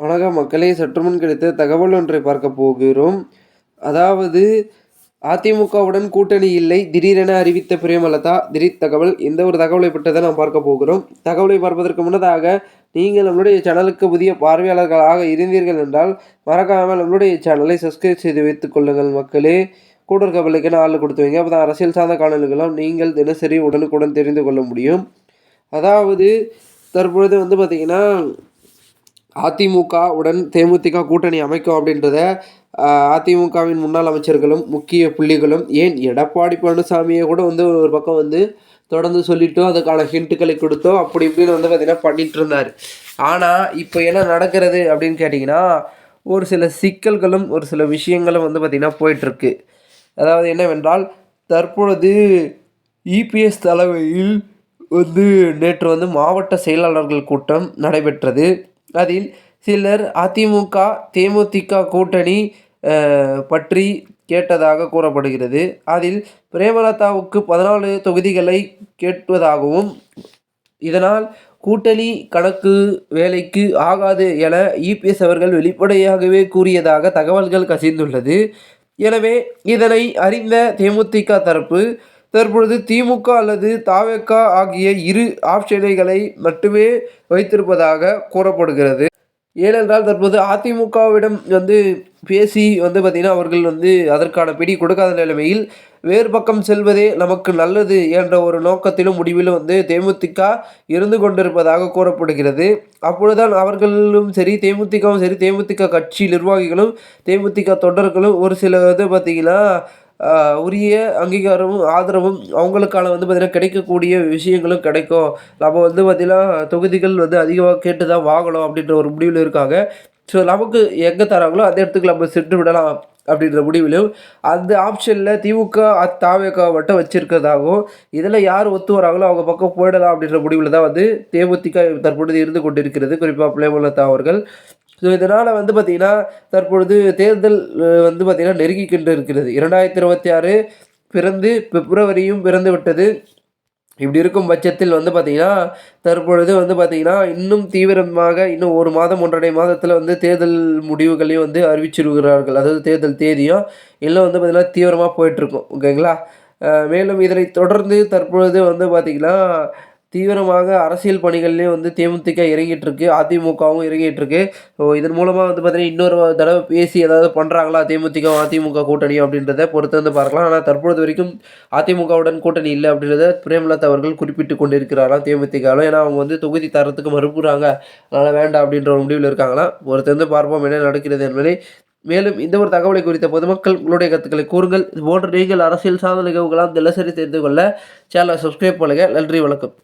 வணக்க மக்களே சற்றுமுன் கிடைத்த தகவல் ஒன்றை பார்க்க போகிறோம். அதாவது அதிமுகவுடன் கூட்டணி இல்லை திடீரென அறிவித்த பிரேமலதா. திடீர் தகவல் எந்த ஒரு தகவலை பற்றி நாம் பார்க்க போகிறோம். தகவலை பார்ப்பதற்கு முன்னதாக நீங்கள் நம்மளுடைய சேனலுக்கு புதிய பார்வையாளர்களாக இருந்தீர்கள் என்றால் மறக்காமல் நம்மளுடைய சேனலை சப்ஸ்கிரைப் செய்து வைத்துக் கொள்ளுங்கள் மக்களே. கூட இருக்க பிள்ளைக்கு ஆள் கொடுத்து வைங்க. அப்போ தான் அரசியல் சார்ந்த காணொலிகளும் நீங்கள் தினசரி உடனுக்குடன் தெரிந்து கொள்ள முடியும். அதாவது தற்பொழுது வந்து பார்த்திங்கன்னா அதிமுக உடன் தேமுதிக கூட்டணி அமைக்கும் அப்படின்றத அதிமுகவின் முன்னாள் அமைச்சர்களும் முக்கிய புள்ளிகளும் ஏன் எடப்பாடி பழனிசாமியை கூட வந்து ஒரு பக்கம் வந்து தொடர்ந்து சொல்லிட்டோம் அதுக்கான ஹிண்ட்டுகளை கொடுத்தோம் அப்படி இப்படின்னு வந்து பார்த்திங்கன்னா பண்ணிகிட்டு இருந்தார் ஆனால் இப்போ என்ன நடக்கிறது அப்படின்னு கேட்டிங்கன்னா ஒரு சில சிக்கல்களும் ஒரு சில விஷயங்களும் வந்து பார்த்திங்கன்னா போயிட்டுருக்கு. அதாவது என்னவென்றால் தற்பொழுது இபிஎஸ் தலைமையில் வந்து நேற்று வந்து மாவட்ட செயலாளர்கள் கூட்டம் நடைபெற்றது. அதில் சிலர் அதிமுக தேமுதிக கூட்டணி பற்றி கேட்டதாக கூறப்படுகிறது. அதில் பிரேமலதாவுக்கு பதினாலு தொகுதிகளை கேட்பதாகவும் இதனால் கூட்டணி கணக்கு வேலைக்கு ஆகாது என இபிஎஸ் அவர்கள் வெளிப்படையாகவே கூறியதாக தகவல்கள் கசிந்துள்ளது. எனவே இதனை அறிந்த தேமுதிக தரப்பு தற்பொழுது திமுக அல்லது தாவேக்கா ஆகிய இரு ஆப்ஷனைகளை மட்டுமே வைத்திருப்பதாக கூறப்படுகிறது. ஏனென்றால் தற்போது அதிமுகவிடம் வந்து பேசி வந்து பார்த்திங்கன்னா அவர்கள் வந்து அதற்கான பிடி கொடுக்காத நிலைமையில் வேறு பக்கம் செல்வதே நமக்கு நல்லது என்ற ஒரு நோக்கத்திலும் முடிவிலும் வந்து தேமுதிக இருந்து கொண்டிருப்பதாக கூறப்படுகிறது. அப்பொழுதுதான் அவர்களும் சரி தேமுதிகவும் சரி தேமுதிக கட்சி நிர்வாகிகளும் தேமுதிக தொண்டர்களும் ஒரு சில வந்து பார்த்திங்கன்னா உரிய அங்கீகாரமும் ஆதரவும் அவங்களுக்கான வந்து பார்த்திங்கன்னா கிடைக்கக்கூடிய விஷயங்களும் கிடைக்கும். நம்ம வந்து பார்த்திங்கன்னா தொகுதிகள் வந்து அதிகமாக கேட்டு தான் வாங்கணும் அப்படின்ற ஒரு முடிவில் இருக்காங்க. ஸோ நமக்கு எங்கே தராங்களோ அந்த இடத்துக்கு நம்ம சென்று விடலாம் அப்படின்ற முடிவிலும் அந்த ஆப்ஷனில் திமுக தாவேக மட்டும் வச்சுருக்கிறதாகவும் இதில் யார் ஒத்து வராங்களோ அவங்க பக்கம் போயிடலாம் அப்படின்ற முடிவில் தான் வந்து தேமுதிக தற்பொழுது இருந்து கொண்டிருக்கிறது. குறிப்பாக பிரேமலதா அவர்கள். ஸோ இதனால் வந்து பார்த்திங்கன்னா தற்பொழுது தேர்தல் வந்து பார்த்திங்கன்னா நெருங்கிக்கின்று இருக்கிறது இரண்டாயிரத்தி இருபத்தி ஆறு பிறந்து பிப்ரவரியும் பிறந்து விட்டது. இப்படி இருக்கும் பட்சத்தில் வந்து பார்த்திங்கன்னா தற்பொழுது வந்து பார்த்திங்கன்னா இன்னும் தீவிரமாக இன்னும் ஒரு மாதம் ஒன்றரை மாதத்தில் வந்து தேர்தல் முடிவுகளையும் வந்து அறிவிச்சிருக்கிறார்கள். அதாவது தேர்தல் தேதியும் எல்லாம் வந்து பார்த்திங்கன்னா தீவிரமாக போயிட்டுருக்கும் ஓகேங்களா? மேலும் இதனை தொடர்ந்து தற்பொழுது வந்து பார்த்திங்கன்னா தீவிரமாக அரசியல் பணிகள்லேயும் வந்து தேமுதிக இறங்கிட்டுருக்கு அதிமுகவும் இறங்கிட்டுருக்கு. ஸோ இதன் மூலமாக வந்து பார்த்திங்கன்னா இன்னொரு தடவை பேசி ஏதாவது பண்ணுறாங்களா தேமுதிக அதிமுக கூட்டணி அப்படின்றத பொறுத்து வந்து பார்க்கலாம். ஆனால் தற்பொழுது வரைக்கும் அதிமுகவுடன் கூட்டணி இல்லை அப்படின்றத பிரேமலதா அவர்கள் குறிப்பிட்டு கொண்டிருக்கிறாராம் தேமுதிகாவில். ஏன்னா அவங்க வந்து தொகுதி தரத்துக்கு மறுப்புறாங்க. அதனால் வேண்டாம் அப்படின்ற ஒரு முடிவில் இருக்காங்களாம் பொறுத்து வந்து பார்ப்போம் என்ன நடக்கிறது என்பதை. மேலும் இந்த ஒரு தகவலை குறித்த பொதுமக்கள் உங்களுடைய கருத்துக்களை கூறுங்கள். இது போன்ற நீங்கள் அரசியல் சார்ந்த நிகழ்வுகளால் தினசரி தெரிந்து கொள்ள சேனலை சப்ஸ்கிரைப் பண்ணுங்கள் நன்றி வணக்கம்.